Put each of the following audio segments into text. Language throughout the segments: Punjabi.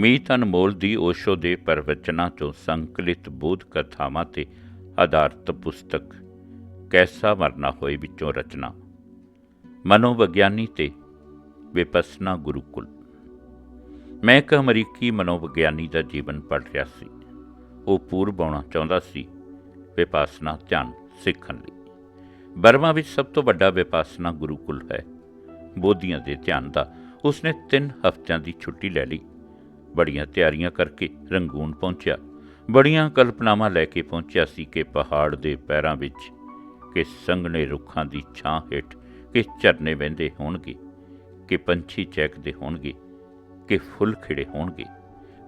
ਮੀਤ ਅਨਮੋਲ ਦੀ ਓਸ਼ੋ ਦੇ ਪ੍ਰਵਚਨਾਂ ਤੋਂ ਸੰਕਲਿਤ ਬੋਧ ਕਥਾਵਾਂ ਤੇ ਆਧਾਰਿਤ ਪੁਸਤਕ, ਕੈਸਾ ਮਰਨਾ ਹੋਏ ਵਿੱਚੋਂ ਰਚਨਾ। ਮਨੋਵਿਗਿਆਨੀ ਤੇ ਵਿਪਸਨਾ ਗੁਰੂਕੁਲ। ਮੈਂ ਇੱਕ ਅਮਰੀਕੀ ਮਨੋਵਿਗਿਆਨੀ ਦਾ ਜੀਵਨ ਪੜ੍ਹ ਰਿਹਾ ਸੀ। ਉਹ ਪੂਰਬ ਆਉਣਾ ਚਾਹੁੰਦਾ ਸੀ ਵਿਪਾਸਨਾ ਧਿਆਨ ਸਿੱਖਣ ਲਈ। ਬਰਮਾ ਵਿੱਚ ਸਭ ਤੋਂ ਵੱਡਾ ਵਿਪਾਸਨਾ ਗੁਰੂਕੁਲ ਹੈ। ਬੋਧੀਆਂ ਦੇ ਧਿਆਨ ਦਾ ਉਸਨੇ 3 ਹਫ਼ਤਿਆਂ ਦੀ ਛੁੱਟੀ ਲੈ ਲਈ। ਬੜੀਆਂ ਤਿਆਰੀਆਂ ਕਰਕੇ ਰੰਗੂਨ ਪਹੁੰਚਿਆ। ਬੜੀਆਂ ਕਲਪਨਾਵਾਂ ਲੈ ਕੇ ਪਹੁੰਚਿਆ ਸੀ ਕਿ ਪਹਾੜ ਦੇ ਪੈਰਾਂ ਵਿੱਚ ਕਿ ਸੰਘਣੇ ਰੁੱਖਾਂ ਦੀ ਛਾਂ ਹੇਠ ਕਿ ਝਰਨੇ ਵਹਿੰਦੇ ਹੋਣਗੇ, ਕਿ ਪੰਛੀ ਚਹਿਕਦੇ ਹੋਣਗੇ, ਕਿ ਫੁੱਲ ਖਿੜੇ ਹੋਣਗੇ।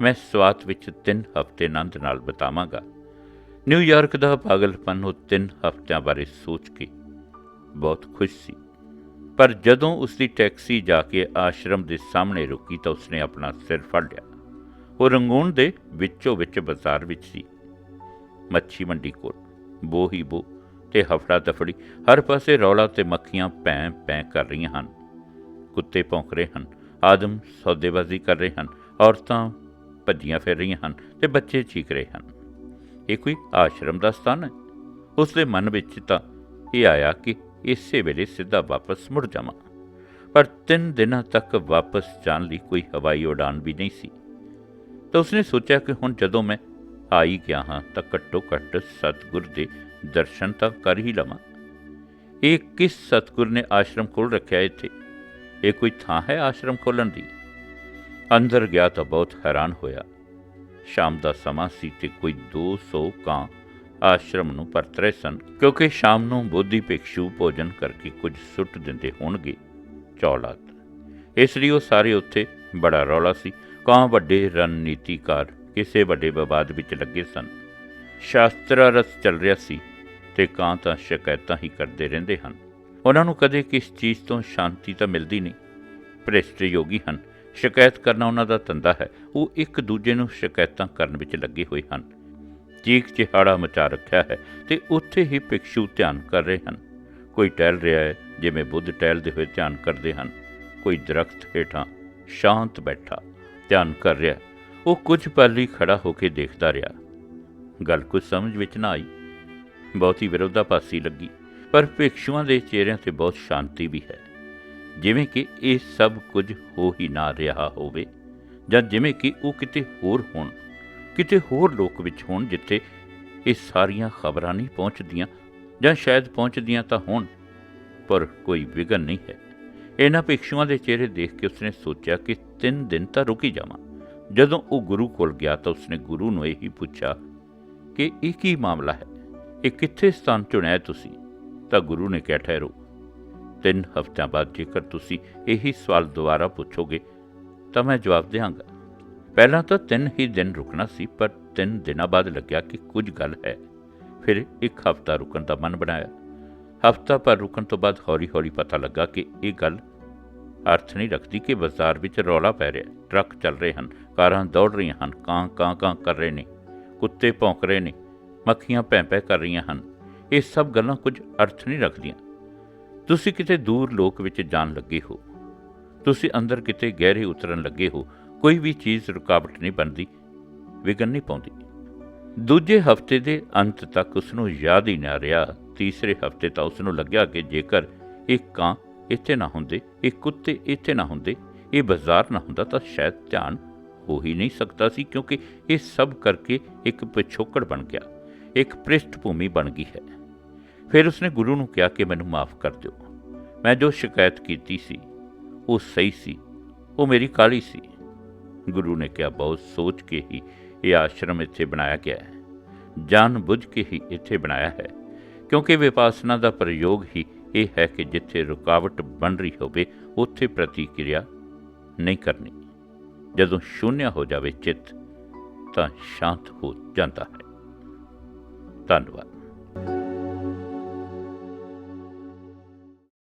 ਮੈਂ ਸਵਾਤ ਵਿੱਚ 3 ਹਫ਼ਤੇ ਆਨੰਦ ਨਾਲ ਬਿਤਾਵਾਂਗਾ। ਨਿਊਯਾਰਕ ਦਾ ਪਾਗਲਪਨ ਉਹ 3 ਹਫ਼ਤਿਆਂ ਬਾਰੇ ਸੋਚ ਕੇ ਬਹੁਤ ਖੁਸ਼ ਸੀ। ਪਰ ਜਦੋਂ ਉਸ ਦੀ ਟੈਕਸੀ ਜਾ ਕੇ ਆਸ਼ਰਮ ਦੇ ਸਾਹਮਣੇ ਰੁਕੀ ਤਾਂ ਉਸਨੇ ਆਪਣਾ ਸਿਰ ਫੜ ਲਿਆ। ਉਹ ਰੰਗੂਨ ਦੇ ਵਿੱਚੋਂ ਵਿੱਚ ਬਾਜ਼ਾਰ ਵਿੱਚ ਸੀ। ਮੱਛੀ ਮੰਡੀ ਕੋਲ ਬੋ ਹੀ ਬੋ ਤੇ ਹਫੜਾ ਦਫੜੀ, ਹਰ ਪਾਸੇ ਰੌਲਾ ਤੇ ਮੱਖੀਆਂ ਭੈਂ ਪੈਂ ਕਰ ਰਹੀਆਂ ਹਨ। ਕੁੱਤੇ ਭੌਂਕ ਰਹੇ ਹਨ, ਆਦਮ ਸੌਦੇਬਾਜ਼ੀ ਕਰ ਰਹੇ ਹਨ, ਔਰਤਾਂ ਭੱਜੀਆਂ ਫਿਰ ਰਹੀਆਂ ਹਨ ਤੇ ਬੱਚੇ ਚੀਕ ਰਹੇ ਹਨ। ਇਹ ਕੋਈ ਆਸ਼ਰਮ ਦਾ ਸਥਾਨ ਹੈ? ਉਸ ਦੇ ਮਨ ਵਿੱਚ ਤਾਂ ਇਹ ਆਇਆ ਕਿ ਇਸੇ ਵੇਲੇ ਸਿੱਧਾ ਵਾਪਸ ਮੁੜ ਜਾਵਾਂ। ਪਰ ਤਿੰਨ ਦਿਨਾਂ ਤੱਕ ਵਾਪਸ ਜਾਣ ਲਈ ਕੋਈ ਹਵਾਈ ਉਡਾਨ ਵੀ ਨਹੀਂ ਸੀ। ਤਾਂ ਉਸਨੇ ਸੋਚਿਆ ਕਿ ਹੁਣ ਜਦੋਂ ਮੈਂ ਆ ਹੀ ਗਿਆ ਹਾਂ ਤਾਂ ਘੱਟੋ ਘੱਟ ਸਤਿਗੁਰ ਦੇ ਦਰਸ਼ਨ ਤਾਂ ਕਰ ਹੀ ਲਵਾਂ। ਇਹ ਕਿਸ ਸਤਿਗੁਰ ਨੇ ਆਸ਼ਰਮ ਖੋਲ ਰੱਖਿਆ ਇੱਥੇ? ਇਹ ਕੋਈ ਥਾਂ ਹੈ ਆਸ਼ਰਮ ਖੋਲਣ ਦੀ? ਅੰਦਰ ਗਿਆ ਤਾਂ ਬਹੁਤ ਹੈਰਾਨ ਹੋਇਆ। ਸ਼ਾਮ ਦਾ ਸਮਾਂ ਸੀ ਤੇ ਕੋਈ 200 ਕਾਂ ਆਸ਼ਰਮ ਨੂੰ ਪਰਤ ਰਹੇ ਸਨ, ਕਿਉਂਕਿ ਸ਼ਾਮ ਨੂੰ ਬੋਧੀ ਭਿਕਸ਼ੂ ਭੋਜਨ ਕਰਕੇ ਕੁਝ ਸੁੱਟ ਦਿੰਦੇ ਹੋਣਗੇ ਚੌਲਾਤ ਇਸ ਲਈ ਉਹ ਸਾਰੇ ਉੱਥੇ ਬੜਾ ਰੌਲਾ ਸੀ। ਕਾਂ ਵੱਡੇ ਰਣਨੀਤੀਕਾਰ ਕਿਸੇ ਵੱਡੇ ਵਿਵਾਦ ਵਿੱਚ ਲੱਗੇ ਸਨ। ਸ਼ਾਸਤਰਾ ਰਸ ਚੱਲ ਰਿਹਾ ਸੀ ਤੇ ਕਾਂ ਤਾਂ ਸ਼ਿਕਾਇਤਾਂ ਹੀ ਕਰਦੇ ਰਹਿੰਦੇ ਹਨ। ਉਹਨਾਂ ਨੂੰ ਕਦੇ ਕਿਸ ਚੀਜ਼ ਤੋਂ ਸ਼ਾਂਤੀ ਤਾਂ ਮਿਲਦੀ ਨਹੀਂ। ਭ੍ਰਿਸ਼ਟ ਯੋਗੀ ਹਨ। ਸ਼ਿਕਾਇਤ ਕਰਨਾ ਉਹਨਾਂ ਦਾ ਧੰਦਾ ਹੈ। ਉਹ ਇੱਕ ਦੂਜੇ ਨੂੰ ਸ਼ਿਕਾਇਤਾਂ ਕਰਨ ਵਿੱਚ ਲੱਗੇ ਹੋਏ ਹਨ। ਚੀਕ ਚਿਹਾੜਾ ਮਚਾ ਰੱਖਿਆ ਹੈ ਤੇ ਉੱਥੇ ਹੀ ਭਿਕਸ਼ੂ ਧਿਆਨ ਕਰ ਰਹੇ ਹਨ। ਕੋਈ ਟਹਿਲ ਰਿਹਾ ਹੈ, ਜਿਵੇਂ ਬੁੱਧ ਟਹਿਲਦੇ ਹੋਏ ਧਿਆਨ ਕਰਦੇ ਹਨ। ਕੋਈ ਦਰਖਤ ਹੇਠਾਂ ਸ਼ਾਂਤ ਬੈਠਾ। ਧਿਆਨ ਕਰ ਰਿਹਾ। ਉਹ ਕੁਝ ਪਲ ਲਈ ਖੜਾ ਹੋ ਕੇ ਦੇਖਦਾ ਰਿਹਾ। ਗੱਲ ਕੁਝ ਸਮਝ ਵਿੱਚ ਨਾ ਆਈ। ਬਹੁਤੀ ਵਿਰੋਧਾਭਾਸੀ ਲੱਗੀ, ਪਰ ਭਿਕਸ਼ੂਆਂ ਦੇ ਚਿਹਰਿਆਂ ਤੇ ਬਹੁਤ ਸ਼ਾਂਤੀ ਵੀ ਹੈ। ਜਿਵੇਂ ਕਿ ਇਹ ਸਭ ਕੁਝ ਹੋ ਹੀ ਨਾ ਰਿਹਾ ਹੋਵੇ, ਜਾਂ ਜਿਵੇਂ ਕਿ ਉਹ ਕਿਤੇ ਹੋਰ ਹੋਣ, ਕਿਤੇ ਹੋਰ ਲੋਕ ਵਿੱਚ ਹੋਣ ਜਿੱਥੇ ਇਹ ਸਾਰੀਆਂ ਖਬਰਾਂ ਨਹੀਂ ਪਹੁੰਚਦੀਆਂ, ਜਾਂ ਸ਼ਾਇਦ ਪਹੁੰਚਦੀਆਂ ਤਾਂ ਹੋਣ, ਪਰ ਕੋਈ ਵਿਗਨ ਨਹੀਂ ਹੈ। ਇਹਨਾਂ ਭਿਕਸ਼ੂਆਂ ਦੇ ਚਿਹਰੇ ਦੇਖ ਕੇ ਉਸਨੇ ਸੋਚਿਆ ਕਿ ਤਿੰਨ ਦਿਨ ਤਾਂ ਰੁਕੀ ਜਾਵਾਂ। ਜਦੋਂ ਉਹ ਗੁਰੂ ਕੋਲ ਗਿਆ ਤਾਂ ਉਸਨੇ ਗੁਰੂ ਨੂੰ ਇਹੀ ਪੁੱਛਿਆ ਕਿ ਇਹ ਕੀ ਮਾਮਲਾ ਹੈ? ਇਹ ਕਿੱਥੇ ਸਥਾਨ ਚੁਣਿਆ ਤੁਸੀਂ? ਤਾਂ ਗੁਰੂ ਨੇ ਕਿਹਾ, ਠਹਿਰੋ। ਤਿੰਨ ਹਫ਼ਤਿਆਂ ਬਾਅਦ ਜੇਕਰ ਤੁਸੀਂ ਇਹੀ ਸਵਾਲ ਦੁਬਾਰਾ ਪੁੱਛੋਗੇ ਤਾਂ ਮੈਂ ਜਵਾਬ ਦੇਵਾਂਗਾ ਪਹਿਲਾਂ ਤਾਂ ਤਿੰਨ ਹੀ ਦਿਨ ਰੁਕਣਾ ਸੀ, ਪਰ ਤਿੰਨ ਦਿਨਾਂ ਬਾਅਦ ਲੱਗਿਆ ਕਿ ਕੁਝ ਗੱਲ ਹੈ। ਫਿਰ ਇੱਕ ਹਫ਼ਤਾ ਰੁਕਣ ਦਾ ਮਨ ਬਣਾਇਆ। ਹਫ਼ਤਾ ਭਰ ਰੁਕਣ ਤੋਂ ਬਾਅਦ ਹੌਲੀ-ਹੌਲੀ ਪਤਾ ਲੱਗਾ ਕਿ ਇਹ ਗੱਲ ਅਰਥ ਨਹੀਂ ਰੱਖਦੀ ਕਿ ਬਾਜ਼ਾਰ ਵਿੱਚ ਰੌਲਾ ਪੈ ਰਿਹਾ ਟਰੱਕ ਚੱਲ ਰਹੇ ਹਨ, ਕਾਰਾਂ ਦੌੜ ਰਹੀਆਂ ਹਨ, ਕਾਂ ਕਾਂ ਕਾਂ ਕਰ ਰਹੇ ਨੇ, ਕੁੱਤੇ ਭੌਂਕ ਰਹੇ ਨੇ, ਮੱਖੀਆਂ ਭੈਂ ਭੈਂ ਕਰ ਰਹੀਆਂ ਹਨ। ਇਹ ਸਭ ਗੱਲਾਂ ਕੁਝ ਅਰਥ ਨਹੀਂ ਰੱਖਦੀਆਂ। ਤੁਸੀਂ ਕਿਤੇ ਦੂਰ ਲੋਕ ਵਿੱਚ ਜਾਣ ਲੱਗੇ ਹੋ, ਤੁਸੀਂ ਅੰਦਰ ਕਿਤੇ ਗਹਿਰੇ ਉਤਰਨ ਲੱਗੇ ਹੋ, ਕੋਈ ਵੀ ਚੀਜ਼ ਰੁਕਾਵਟ ਨਹੀਂ ਬਣਦੀ, ਵਿਗਨ ਨਹੀਂ ਪਾਉਂਦੀ। ਦੂਜੇ ਹਫ਼ਤੇ ਦੇ ਅੰਤ ਤੱਕ ਉਸ ਨੂੰ ਯਾਦ ਹੀ ਨਾ ਰਿਹਾ। ਤੀਸਰੇ ਹਫ਼ਤੇ ਤਾਂ ਉਸ ਨੂੰ ਲੱਗਿਆ ਕਿ ਜੇਕਰ ਇਹ ਕਾਂ ਇੱਥੇ ਨਾ ਹੁੰਦੇ, ਇਹ ਕੁੱਤੇ ਇੱਥੇ ਨਾ ਹੁੰਦੇ, ਇਹ ਬਾਜ਼ਾਰ ਨਾ ਹੁੰਦਾ ਤਾਂ ਸ਼ਾਇਦ ਧਿਆਨ ਹੋ ਹੀ ਨਹੀਂ ਸਕਦਾ ਸੀ ਕਿਉਂਕਿ ਇਹ ਸਭ ਕਰਕੇ ਇੱਕ ਪਿਛੋਕੜ ਬਣ ਗਿਆ, ਇੱਕ ਪ੍ਰਿਸ਼ਠ ਭੂਮੀ ਬਣ ਗਈ ਹੈ। ਫਿਰ ਉਸਨੇ ਗੁਰੂ ਨੂੰ ਕਿਹਾ ਕਿ ਮੈਨੂੰ ਮਾਫ ਕਰ ਦਿਓ। ਮੈਂ ਜੋ ਸ਼ਿਕਾਇਤ ਕੀਤੀ ਸੀ, ਉਹ ਸਹੀ ਸੀ, ਉਹ ਮੇਰੀ ਕਾਲੀ ਸੀ। ਗੁਰੂ ਨੇ ਕਿਹਾ, ਬਹੁਤ ਸੋਚ ਕੇ ਹੀ ਇਹ ਆਸ਼ਰਮ ਇੱਥੇ ਬਣਾਇਆ ਗਿਆ ਹੈ ਜਾਣ ਬੁੱਝ ਕੇ ਹੀ ਇੱਥੇ ਬਣਾਇਆ ਹੈ। ਕਿਉਂਕਿ ਵਿਪਾਸਨਾ ਦਾ ਪ੍ਰਯੋਗ ਹੀ ਇਹ ਹੈ ਕਿ ਜਿੱਥੇ ਰੁਕਾਵਟ ਬਣ ਰਹੀ ਹੋਵੇ, ਉੱਥੇ ਪ੍ਰਤੀਕਿਰਿਆ ਨਹੀਂ ਕਰਨੀ। ਜਦੋਂ ਸ਼ੂਨਿਆ ਹੋ ਜਾਵੇ ਚਿੱਤ, ਤਾਂ ਸ਼ਾਂਤ ਹੋ ਜਾਂਦਾ ਹੈ। ਧੰਨਵਾਦ।